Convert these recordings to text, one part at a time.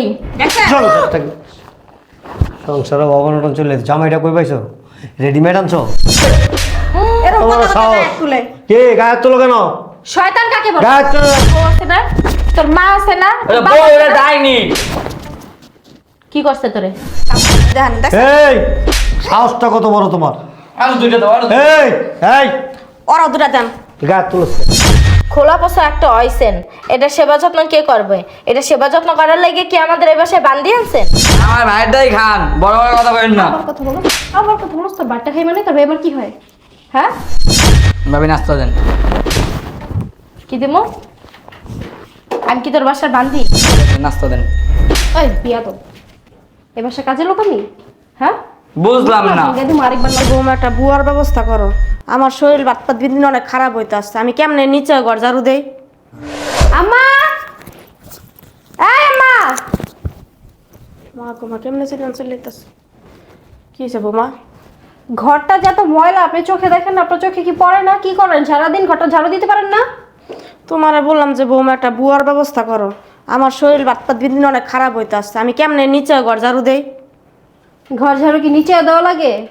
নেই দেখছেন সংসার অবনটন চলে। জামাইটা কই পাইছো? রেডিমেড আনছো? তোমার সাহস। তুলে। কে গায়ে তোলো কেন? শয়তান কাকে বলে? গায়ে তোলো। আছে না? তোর মা আছে না? বউ এটা ডাইনি। কি করছে তোরে? এই সাহসটা কত বড় তোমার? আরও দুইটা দাও আরও এই এই। ওরা দুটা দেন। গায়ে তুলছে। খোলা পোষা একটা অয়সেন এটা সেবা যত্ন কে করবে? এটা সেবা যত্ন করার লাগে কি আমাদের এই বাসায় বান্দি আনছেন? আমার ভাইটাই খান বড় বড় কথা বলেন না। আবার কথা বলো আবার কথা বলো তোর বাট্টা খাই মানে তোর এবার কি হয়? হ্যাঁ? ভাবি নাস্তা দেন। কি দিমো আমি কি তোর বাসার বান্দি? নাস্তা দেন। ওই বিয়া তো এ বাসায় কাজের লোক আমি? হ্যাঁ? বুঝলাম না। একটা বুয়ার ব্যবস্থা করো। আমার শরীর বাত পাত দিন দিন অনেক খারাপ হইতে আসছে। আমি কেমনে নিচে ঘর ঝাড়ু দেই? আম্মা! এই আম্মা! মা গোমা কেমনে ছিলেন চলে যেতেছে কি হয়েছে বৌমা? ঘরটা যত ময়লা, আপনি চোখে দেখেন না, আপনার চোখে কি পড়ে না? কি করেন? সারাদিন ঘরটা ঝাড়ু দিতে পারেন না? তোমারে বললাম যে বৌমা, একটা বুয়ার ব্যবস্থা করো। আমার শরীর বাত পাত দিন দিন অনেক খারাপ হইতে আসছে। আমি কেমনে নিচে ঘর ঝাড়ু দেই? ঘর ঝাড়ু কি নিচে দেওয়া লাগে?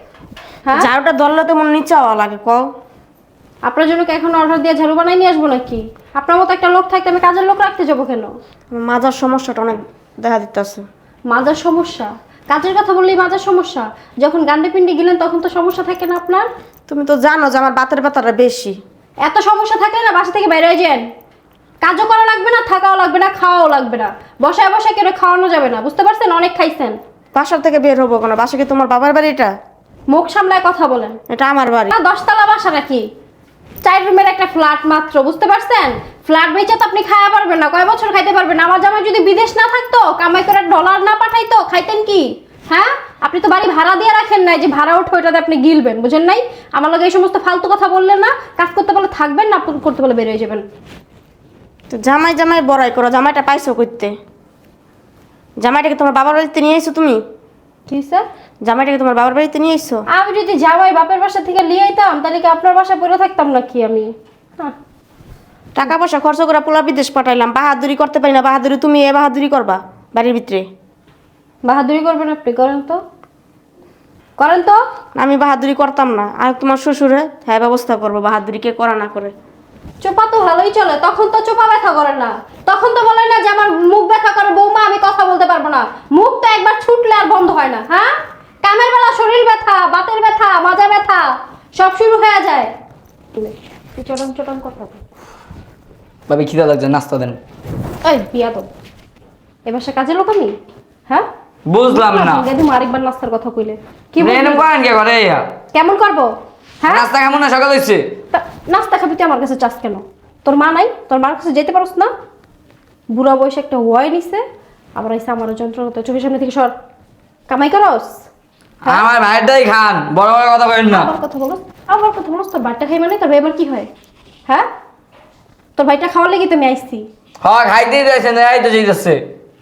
হ্যাঁ? ঝাড়ুটা ধরলে তো মনে নিচে হওয়া লাগে কও। আপনার জন্য কি এখন অর্ডার দিয়ে ঝাড়ু বানাই নিয়ে আসব নাকি? আপনার মতো একটা লোক থাকতে আমি কাজের লোক রাখতে যাব কেন? আমার মাজার সমস্যাটা অনেক দেখা দিতেছে। মাজার সমস্যা? কাজের কথা বললেই মাজার সমস্যা। যখন গান্ডে পিন্ডে গেলেন তখন তো সমস্যা থাকে না আপনার? তুমি তো জানো যে আমার বাতের ব্যথাটা বেশি। এত সমস্যা থাকলে না বাসা থেকে বাইরে হয়ে যান। কাজও করা লাগবে না থাকাও লাগবে না খাওয়াও লাগবে না। বসায় বসায় কেন খাওয়ানো যাবে না বুঝতে পারছেন? অনেক খাইছেন। বাসার থেকে বের হব কেন? বাসা কি তোমার বাবার বাড়ি এটা? মুখ সামলায় কথা বলেন। এটা আমার বাড়ি। না দশতলা বাসা নাকি? চার রুমের একটা ফ্ল্যাট মাত্র বুঝতে পারছেন? ফ্ল্যাট বেচে তো আপনি খাওয়া পারবেন না কয় বছর খাইতে পারবেন আমার জামাই যদি বিদেশ না থাকতো কামাই করে ডলার না পাঠাইতো খাইতেন কি? হ্যাঁ? আপনি তো বাড়ি ভাড়া দিয়ে রাখেন নাই যে ভাড়া ওঠে ওইটাতে আপনি গিলবেন বুঝেন নাই? আমার লগে এই সমস্ত ফালতু কথা বললেন না কাজ করতে বলে থাকবেন না করতে বলে বের হয়ে যাবেন। তো জামাই জামাই বড়াই করো জামাইটা পাইছো করতে জামাইটাকে তোমার বাবার বাড়িতে নিয়ে এসো তুমি? কি স্যার? জামাইটাকে তোমার বাবার বাড়িতে নিয়ে এসো আমি যদি জামাই বাপের বাসা থেকে নিয়ে আইতাম তাহলে কি আপনার বাসায় পড়ে থাকতাম নাকি আমি? হ্যাঁ। টাকা পয়সা খরচ করে পোলা বিদেশ পাঠাইলাম। বাহাদুরি করতে পারি না। বাহাদুরি তুমি এ বাহাদুরি করবা বাড়ির ভিতরে। বাহাদুরি করবেন আপনি? করেন তো। করেন তো। আমি বাহাদুরি করতাম না। আর তোমার শ্বশুরে হ্যাঁ ব্যবস্থা করব বাহাদুরি কে করা না করে। চোপা তো ভালোই চলে। তখন তো চোপা ব্যথা করে না। তখন তো বলে না যে আমার মুখ ব্যথা করে বৌমা আমি কথা বলতে পারব না। মুখ তো একবার ছুটলে আর বন্ধ হয় না হ্যাঁ? কামের বেলা শরীর ব্যথা বাতের ব্যথা মাজা ব্যথা সব শুরু হয়ে যায়। কথা ভাবি খিদা লাগছে নাস্তা দেন। এই বিয়া তো এবার সে কাজের লোক আমি? হ্যাঁ? বুঝলাম না। গেদু আরেকবার নাস্তার কথা কইলে। কি বলবি? করেন কে করে ইয়া? কেমন করব? হ্যাঁ? নাস্তা কেমন না সকাল হয়েছে তা নাস্তা খাবি তুই আমার কাছে চাস কেন? তোর মা নাই? তোর মার কাছে যেতে পারস না? বুড়া বয়সে একটা ওয়াই নিছে আবার আইসা আমারও যন্ত্রণা চোখের সামনে থেকে সর। কামাই করস? আমার ভাইটাই খান। বড় বড় কথা বলেন না। আবার কথা বলস? আবার কথা বলস? তোর বাট্টা খাই মানে তোর এবার কি হয়? হ্যাঁ? তোর ভাইটা খাওয়ার লেগে তো আমি আইসি হ্যাঁ খাইতেই যাচ্ছেন এই তো যাইতেছে।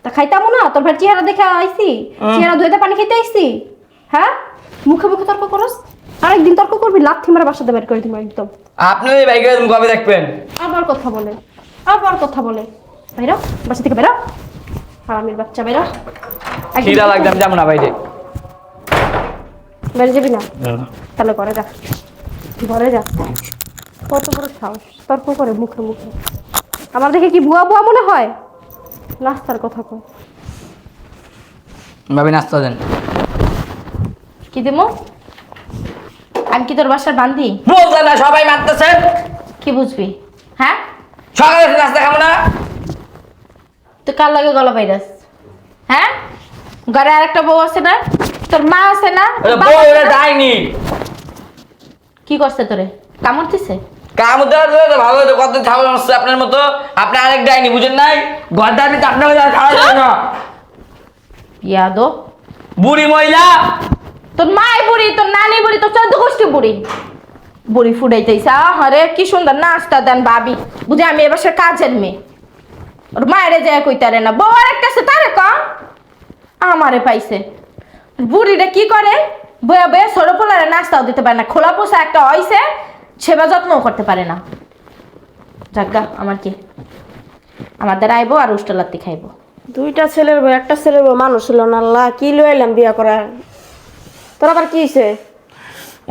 তা খাইতামও না? তোর ভাই চেহারা দেখে আইছি। চেহারা ধুয়েতে পানি খেতে আইছি। হ্যাঁ? মুখে মুখে তর্ক করস? আরেকদিন তর্ক করবি লাথি মারা বাসাতে বের করে দিব একদম। আপনি বাইকে কবে দেখবেন? আবার কথা বলে। আবার কথা বলে। বাইরা বাসা থেকে বেরো হারামির বাচ্চা বেরো খিদা লাগছে আমি যাব না বাইরে। যাবি না? তাহলে ঘরে যা। ঘরে যা। কত বড় সাহস। তর্ক করে মুখে মুখে। আমার দেখে কি বুয়া বুয়া মনে হয়? নাস্তার কথা কয় ভাবি নাস্তা দেন। কি দিমো আমি কি তোর বাসার বান্ধি না সবাই মারতেছে। কি বুঝবি? হ্যাঁ? সকালে নাস্তা খাব না। তুই কার লাগে গলা ভাইরাস হ্যাঁ? ঘরে আরেকটা বউ আছে না? তোর মা আছে না? বউ এটা ডাইনি। কি করছে তোরে? কামড় দিছে কাম দেওয়ার তো ভালো হতো কত ছাগল আসছে আপনার মতো? আপনি আরেক ডাইনি বুঝেন নাই? ঘরটা আপনি আপনার মতো খাওয়া যাবে না ইয়াদো বুড়ি মহিলা। তোর মাই বুড়ি তোর নানি বুড়ি তোর চোদ্দ গোষ্ঠী বুড়ি। বুড়ি ফুটাইতেছে। আরে কি সুন্দর নাস্তা দেন ভাবি। বুঝে আমি এবার সে কাজের মেয়ে। ওর মায়েরে যায় কইতারে না। বউ আর একটা আছে তারে কম আমারে পাইছে। বুড়িটা কি করে? বয়া বয়া ছোট পোলারে নাস্তাও দিতে পারে না। খোলা পোষা একটা হইছে সেবা যত্নও করতে পারে না। যাজ্ঞা আমার কি? আমার দ্বারা আইবো আর উষ্টালাত্তি খাইবো। দুইটা ছেলের বউ একটা ছেলের বউ মানুষ ছিল না। আল্লাহ কি লইলাম বিয়া করা তোর আবার কি হয়েছে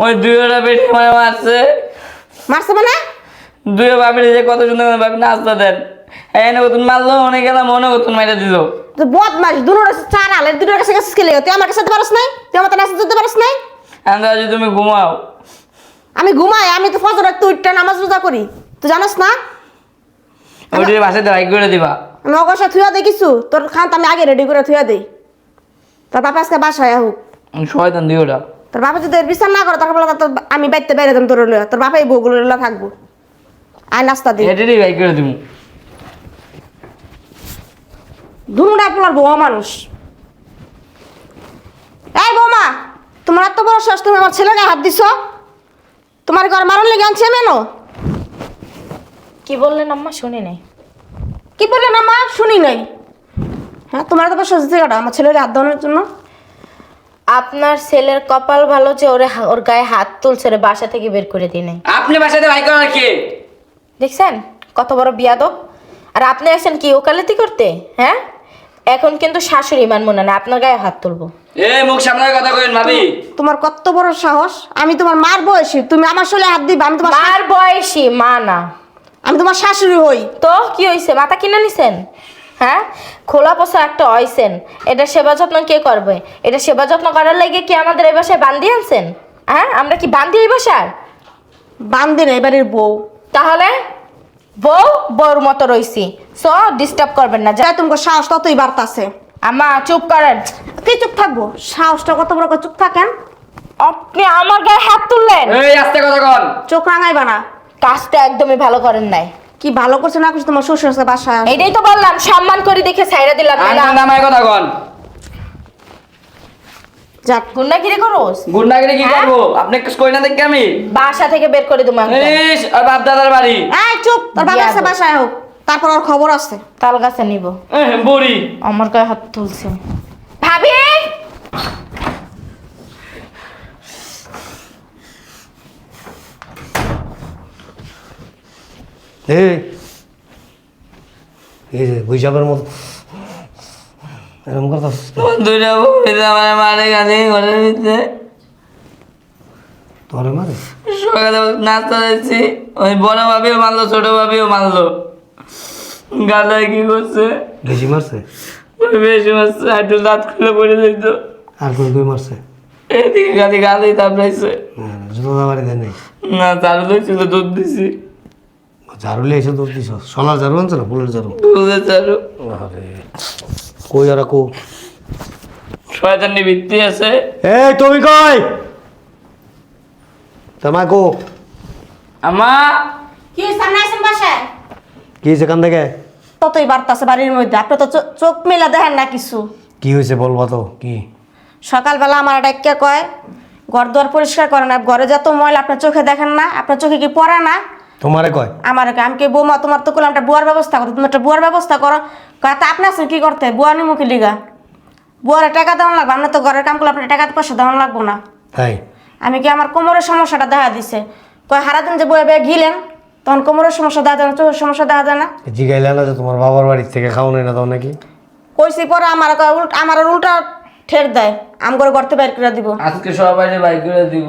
ওই দুইটা বেটি মানে মারছে। মারছে মানে? দুই বাপের যে কত সুন্দর করে নাস্তা দেন। এনে কতন মারলো অনেক গেলাম মনে কতন মাইরা দিল। তো বদমাস দুটোর চার আলে দুটোর কাছে কাছে খেলে তুই আমার কাছে যেতে পারিস নাই? তুই আমার কাছে যেতে পারিস নাই? আমি যদি তুমি ঘুমাও। আমি ঘুমাই আমি তো ফজর একটু উঠটা নামাজ রোজা করি। তুই জানিস না? করে দিবা? থুয়া দেই কিছু। তোর খান আমি আগে রেডি করে থুয়া দেই। তোর বাপা আজকে বাসায় হোক শয়তান দিই ওটা। তোর বাপা যদি বিচার না করে তখন বলে তোর আমি বাইতে দেন তোর তোর বাপা এই বউগুলো থাকব। আয় নাস্তা দিই এটারই বাইক করে দিব ধুমড়া পোলার বৌমা মানুষ এই বৌমা তোমার এত বড় শ্বাস তুমি আমার ছেলেকে হাত দিছ? তোমার ঘর মারণ লেগে আনছে মেনো কি বললেন আম্মা? শুনি নাই। কি বললেন মা শুনি নাই। হ্যাঁ তোমার এত বড় সহ্য জায়গাটা আমার ছেলেকে হাত দেওয়ানোর জন্য? আপনার ছেলের কপাল ভালো যে ওরে হা- ওর গায়ে হাত তুলছে রে বাসা থেকে বের করে দিই নাই। আপনি বাসাতে বাইক করার কে? দেখছেন? কত বড় বিয়াদব। আর আপনি আসেন কি ওকালতি করতে? হ্যাঁ? এখন কিন্তু শাশুড়ি মান মনে না আপনার গায়ে হাত তুলবো। এ মুখ সামনে কথা কইন ভাবি। তোমার কত বড় সাহস? আমি তোমার মার বয়সী তুমি আমার শরীরে হাত দিবা আমি তোমার মার বয়সী মা না। আমি তোমার শাশুড়ি হই। তো কি হয়েছে মাথা কিনে নিছেন? হ্যাঁ? খোলা পোষা একটা হয়েছেন এটা সেবা যত্ন কে করবে? এটা সেবা যত্ন করার লাগে কি আমাদের এই বাসায় বান্দি আনছেন? হ্যাঁ? আমরা কি বান্দি এই বাসার? বান্দির এবারের বউ। তাহলে? বউ বউর মতো রইছি। সো ডিস্টার্ব করবেন না। যা তোমার সাহস ততই বাড়তাছে। আমা চুপ করেন। কি চুপ থাকব? সাহসটা কত বড় করে চুপ থাকেন। আপনি আমার গায়ে হাত তুললেন। এই আস্তে কথা কন। চোখ রাঙাইবা না। কাজটা একদমই ভালো করেন নাই। কি ভালো করছে না করছে তোমার শ্বশুর আছে বাসায় এটাই তো বললাম সম্মান করে দেখে ছাইরা দিলাম। কথা কন। যাক গুন্ডাগিরি করোস? গুন্ডাগিরি কি হ্যাঁ? করব? আপনি কই না দেখি আমি। বাসা থেকে বের করে দেবো ইস, আর বাপ দাদার বাড়ি। এই চুপ তোর বাবা আছে বাসায় হোক। তারপর ওর খবর আছে। তাল গাছে নিব এ, আমার গায়ে হাত তুলছে। ভাবি! এই এই যে বৈশাখের মতো। এরকম কথা দুইটা মারে গালি ঘরের ভিতরে তোরে মারে? সকালে নাস্তা দিচ্ছি। ওই বড় ভাবিও মারলো ছোট ভাবিও মারলো। কি করছে? বেশি মারছে? বেশি মারছে দাঁত খুলে পড়ে যেত। আর কোন মারছে? এদিকে গালি গালি তাপড়াইছে জুতো বাড়ি দেয় নাই না চালু লইছিল দুধ দিছি ঝাড়ু এসে দৌড় দিছ সোনার ঝাড়ু আনছে না ফুলের ঝাড়ু? আরে কই আর কো? শয়তানি ভিত্তি আছে। এই তুমি কই? তোমার কো? আমা কি সামনে আসেন কি হয়েছে কান থেকে? ততই বার্তাছে বাড়ির মধ্যে। আপনি তো চো- চোখ মেলা দেখেন না কিছু। কি হয়েছে বলবা তো? কি? সকালবেলা আমার ডাক্কা কয়? ঘর দুয়ার পরিষ্কার করে না ঘরে যত ময়লা আপনার চোখে দেখেন না আপনার চোখে কি পড়ে না? তোমারে কয়? আমার কয়, আমি কি বৌমা তোমার তো করলাম একটা বুয়ার ব্যবস্থা করো তুমি একটা বুয়ার ব্যবস্থা করো। কয় তা আপনি আছেন কি করতে? বুয়া নিমুখী লিগা? বুয়ারে টাকা দেওয়ান লাগবে আপনার তো ঘরের কাম করলে আপনার টাকা পয়সা দেওয়ান লাগবো না। তাই? আমি কি আমার কোমরের সমস্যাটা দেখা দিছে? কয় সারাদিন যে বয়ে বয়ে ঘিলেন তখন কোমরের সমস্যা দেখা যায় না চোখের সমস্যা দেখা যায় না। জিগাইলে না যে তোমার বাবার বাড়ির থেকে খাও নাই না তো নাকি? কইছি পরে আমার কয় উল্ট আমার উল্টা ঠের দেয় আম করে গড়তে বের করে দিব। আজকে সবাই বাইক করে দিব।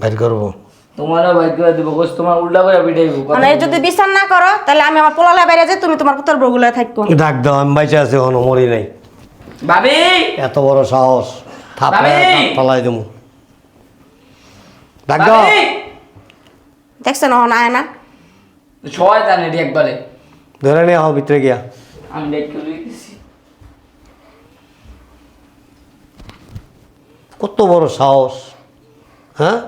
বাইর করব? তোমারও বাইক করে দিব কোচ তোমার উল্টা করে পিটাইব মানে যদি বিচার না করো তাহলে আমি আমার পোলালে বাইরে যাই তুমি তোমার পুত্র বগুলো থাকব ডাক দাও আমি বাইচে আছি মরি নাই। ভাবি! এত বড় সাহস ভাবি! তলায় দেবো। ডাক দাও। দেখছেন ও না না। শয়তান এটি একবারে। ধরে নিয়ে ভিতরে গিয়া। আমি কত বড় সাহস হ্যাঁ?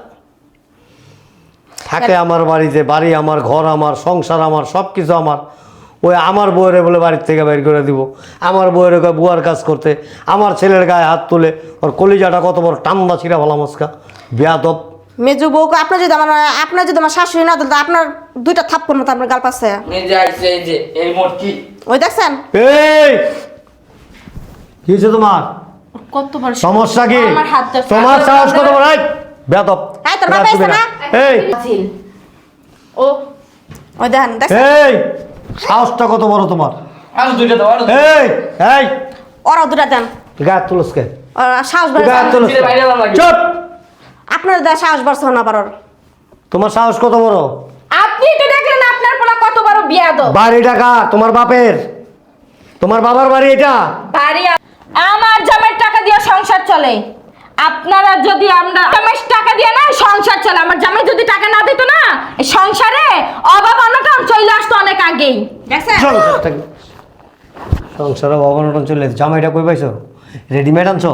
থাকে আমার বাড়িতে বাড়ি আমার ঘর আমার সংসার আমার সব কিছু আমার। ওই আমার বউয়ের বলে বাড়ির থেকে বের করে দিব। আমার বউয়ের বুয়ার কাজ করতে। আমার ছেলের গায়ে হাত তুলে ওর কলিজাটা কত বড় টান্দা ছিঁড়া ভালো মস্কা বেয়াদব। মেজু বউকে আপনার যদি আমার আপনার যদি আমার শাশুড়ি না দিল আপনার দুইটা থাপ্পড় মতো আপনার গাল পাচ্ছে। এই আইছে এই যে এই মোটকি ওই দেখছেন? এই! কি হয়েছে তোমার? কত বড় সমস্যা কি? আমার হাত ধরছে। তোমার সাহস কত বড়? বেয়াদব। এই, তোর বাবা এসে না? এই। ও। ওই দেখেন এই সাহসটা কত বড় তোমার? আরও দুইটা দাও আরও। এই এই। দুটা দেন। গায়ে তুলসকে সাহস বাড়ছে তুলস দিলে বাইরে লাগে। চুপ! আপনার দা সাহস বাড়ছে না পারোর তোমার সাহস কত বড়? আপনি তো দেখলেন আপনার পোলা কত বড় বিয়া দো বাড়ি টাকা তোমার বাপের। তোমার বাবার বাড়ি এটা। বাড়ি আমার জামাইয়ের টাকা দিয়ে সংসার চলে। আপনারা যদি আমরা টাকা দিয়ে না সংসার চলে আমার জামাই যদি টাকা না দিত না এই সংসারে অভাব অনটন চলে আসতো অনেক আগেই। সংসারে অবনটন চলে জামাইটা কই পাইছো? রেডিমেড আনছো?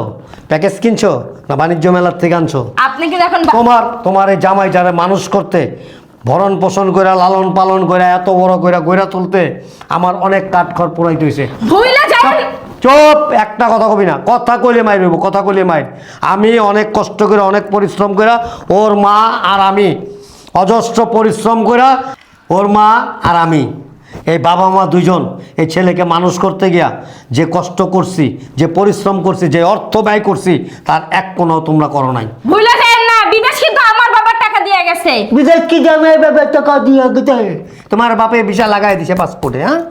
প্যাকেজ কিনছো? না বাণিজ্য মেলার থেকে আনছো? আপনি কি দেখুন বা- তোমার তোমার এই জামাই যারা মানুষ করতে ভরণ পোষণ করে লালন পালন করে এত বড় করে গইরা তুলতে আমার অনেক কাঠখড় পোড়াইতে হয়েছে ভুইলা যায় চুপ একটা কথা কবি না কথা কইলে মাইর হইব কথা কইলে মাইর। আমি অনেক কষ্ট করে অনেক পরিশ্রম করে ওর মা আর আমি অজস্র পরিশ্রম করে ওর মা আর আমি এই বাবা মা দুজন এই ছেলেকে মানুষ করতে গিয়া যে কষ্ট করছি যে পরিশ্রম করছি যে অর্থ ব্যয় করছি তার এক কোনো তোমরা করো নাই। না বিদেশ কিন্তু আমার বাবার টাকা দিয়ে গেছে। বিদেশ কি যাবে বাবা টাকা দিয়ে দিতে তোমার বাপে ভিসা লাগাই দিছে পাসপোর্টে হ্যাঁ?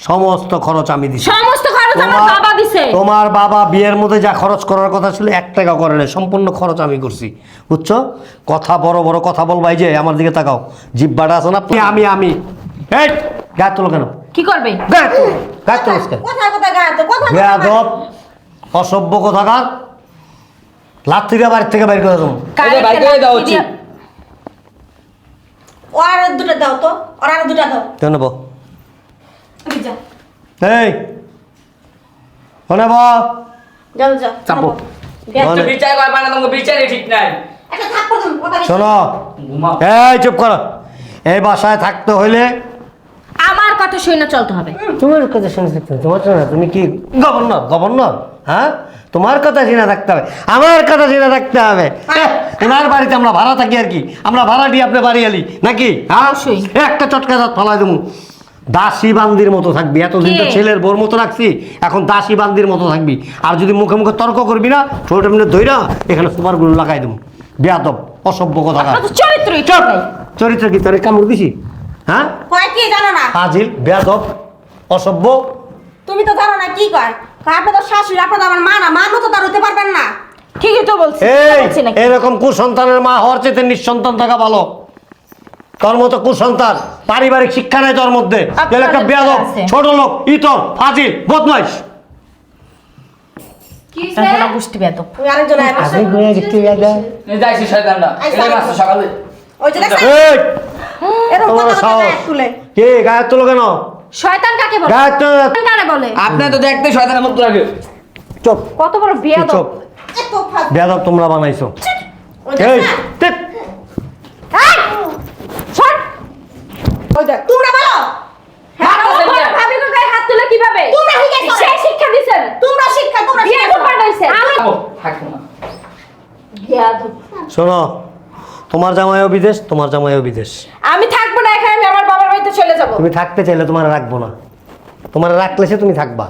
সমস্ত খরচ আমি দিছি। সমস্ত খরচ আমার তোমার- বাবা দিছে। তোমার বাবা বিয়ের মধ্যে যা খরচ করার কথা ছিল এক টাকা করে নাই। সম্পূর্ণ খরচ আমি করছি। বুঝছ? কথা বড় বড় কথা বলবাই যে আমার দিকে তাকাও। জিব্বাটা আছে না? আমি আমি। এই গায়ে তোলো কেন? কি করবে? গায়ে তোলো গায়ে তোলো কেন কোথায় কোথায় গায়ে হাতে? কোথায় কোথায় বেয়াদব অসভ্য কোথাকার। থেকে বাইর করে দেবো। বাইর কারেন্টের উচিত। ও আর দুটা দাও তো। ওর আর দুটা দাও। কেন নেব? তুমি এই নেব যাও যাও চাপো। বিচার করবা না তোমাকে বিচারই ঠিক নাই। শোনো। এই চুপ করো। এই বাসায় থাকতে হইলে আমার কথা শুনে চলতে হবে। তোমার কথা শুনে থাকতে হবে। তোমার শোনা তুমি কি গভর্নর? গভর্নর? হ্যাঁ? তোমার কথা শুনে থাকতে হবে। আমার কথা শুনে থাকতে হবে। ওনার বাড়িতে আমরা ভাড়া থাকি আর কি। আমরা ভাড়া দিয়ে আপনি বাড়ি এলি। নাকি? হ্যাঁ? একটা চটকা দাঁত ফালাই দেবো। দাসী বান্দির মতো থাকবি। এতদিন তো ছেলের বোর মতো রাখছি এখন দাসী বান্দির মতো থাকবি। আর যদি মুখে মুখে তর্ক করবি না ছোট এমনি ধইরা এখানে সুপারগুলো লাগাই দেবো। বেয়াদব অসভ্য কথা নাই। চরিত্র কি? তোর কামড় দিছি? হ্যাঁ? কয় কি জানো না? ফাজিল বেয়াদব অসভ্য। তুমি তো জানো না কি কয়? আপনি তো শাশুড়ি আপনি তো আমার মা না মা মতো তার হতে পারবেন না। ঠিকই তো বলছি এই এরকম কুসন্তানের মা হওয়ার চেয়ে নিঃসন্তান থাকা ভালো। তোর মতো কুসন্তান পারিবারিক শিক্ষা নেই তোর মধ্যে। একটা বেয়াদব ছোট লোক ইতর ফাজিল বদমাইশ। এখন গোষ্ঠী বেদব তুমি আরেকজন আয় বসো। এই যাইছি শয়তানটা আইসা। এই! মাসে সকালে ওই যে দেখছেন এই এরকম তোমার কথা কথা সাহস গায়ে তুলে কে গায়ে তোলো কেন শয়তান কাকে বলে গায়ে তোলো শয়তান কারে বলে আপনি তো দেখতে শয়তানের মতো লাগে চুপ কত বড় বিয়া চুপ এত ফাজ বেয়াদব তোমরা বানাইছো ওই এই দেখছেন টিপ। ওই দেখ তোমরা বলো হ্যাঁ, ভাবি গো গায়ে হাত তুলে কীভাবে তোমরা শিখাইছো। সে শিক্ষা দিছেন তোমরা শিক্ষা তোমরা বিয়ে শিক্ষা তো পাঠাইছে আমি ও, থাকব না বেয়াদব। শোনো তোমার জামাইও বিদেশ তোমার জামাইও বিদেশ আমি থাকব না এখানে আমি আমার বাবার বাড়িতে চলে যাব তুমি থাকতে চাইলে তোমার রাখব না তোমার রাখলে সে তুমি থাকবা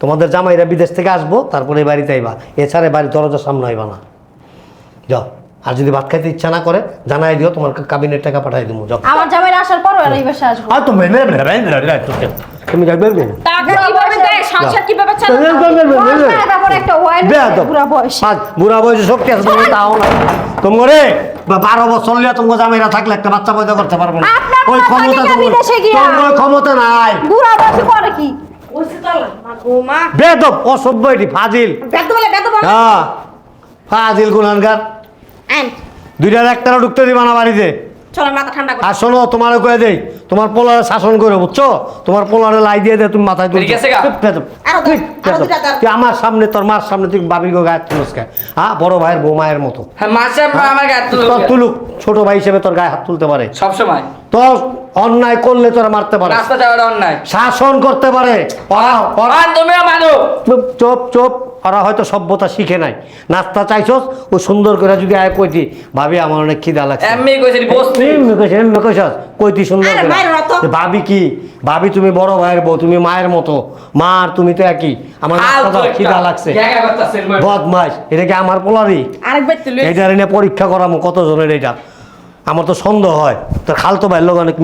তোমাদের জামাইরা বিদেশ থেকে আসব তারপরে এই বাড়িতে আইবা এছাড়া বাড়ি দরজার সামনে আইবা না যাও আর যদি ভাত খাইতে ইচ্ছা না করে জানাই দিও তোমার কাবিনের টাকা পাঠাই দেবো যাও আমার জামাইরা আসার পর আর এই বাসা আসব আর তুমি যাবে টাকা কীভাবে দেয়? সংসার কীভাবে তারপর একটা ওয়াইন বুড়া বয়স। বুড়া বয়সে শক্তি আছে তুমি তাও না। তোমরে বারো বছর লিয়া তোমার জামাইরা থাকলে একটা বাচ্চা পয়দা করতে পারব না। ওই ক্ষমতা তোমার বিদেশে গিয়া? তোমার ওই ক্ষমতা নাই। বুড়া বয়সে করে কি? বেদব অসভ্য এটি ফাজিল। হ্যাঁ ফাজিল আইন। দুইটার একটারও ঢুকতে দিবা না বাড়িতে। চলো মাথা ঠান্ডা করো। আর শোনো তোমারও কয়ে দেই তোমার পোলারে শাসন করে বুঝছ? তোমার পোলারে লাই দিয়ে দে তুমি মাথায় তুলে তুই আমার সামনে তোর মার সামনে তুই বাবির গো গায়ে তুলস হ্যাঁ বড় ভাইয়ের বউ মায়ের মতো। হ্যাঁ আমার গায়ে তোর তুলুক ছোট ভাই হিসেবে তোর গায়ে হাত তুলতে পারে। সব সময় তোর অন্যায় করলে তোরা মারতে পারে রাস্তা যাওয়াটা অন্যায়। শাসন করতে পারে। তুমিও মানো চুপ চুপ ওরা হয়তো সভ্যতা শিখে নাই। নাস্তা চাইছস? ও সুন্দর করে যদি আয় কইতি ভাবি আমার অনেক খিদা লাগছে। এমনি কইছি বসতি। এমনি কইছিস, এমনি কইছস, কইতি সুন্দর করে। ভাবি কি? ভাবি তুমি বড় ভাইয়ের বউ তুমি মায়ের মতো। মা আর তুমি তো একই। আমার নাস্তা খিদা লাগছে। বদমাস এটা কি আমার পোলারি? আরেক এটা এনে পরীক্ষা করামো কত জনের এটা আমার তো সন্দেহ হয়। তোর খালতো ভাইয়ের লোক অনেক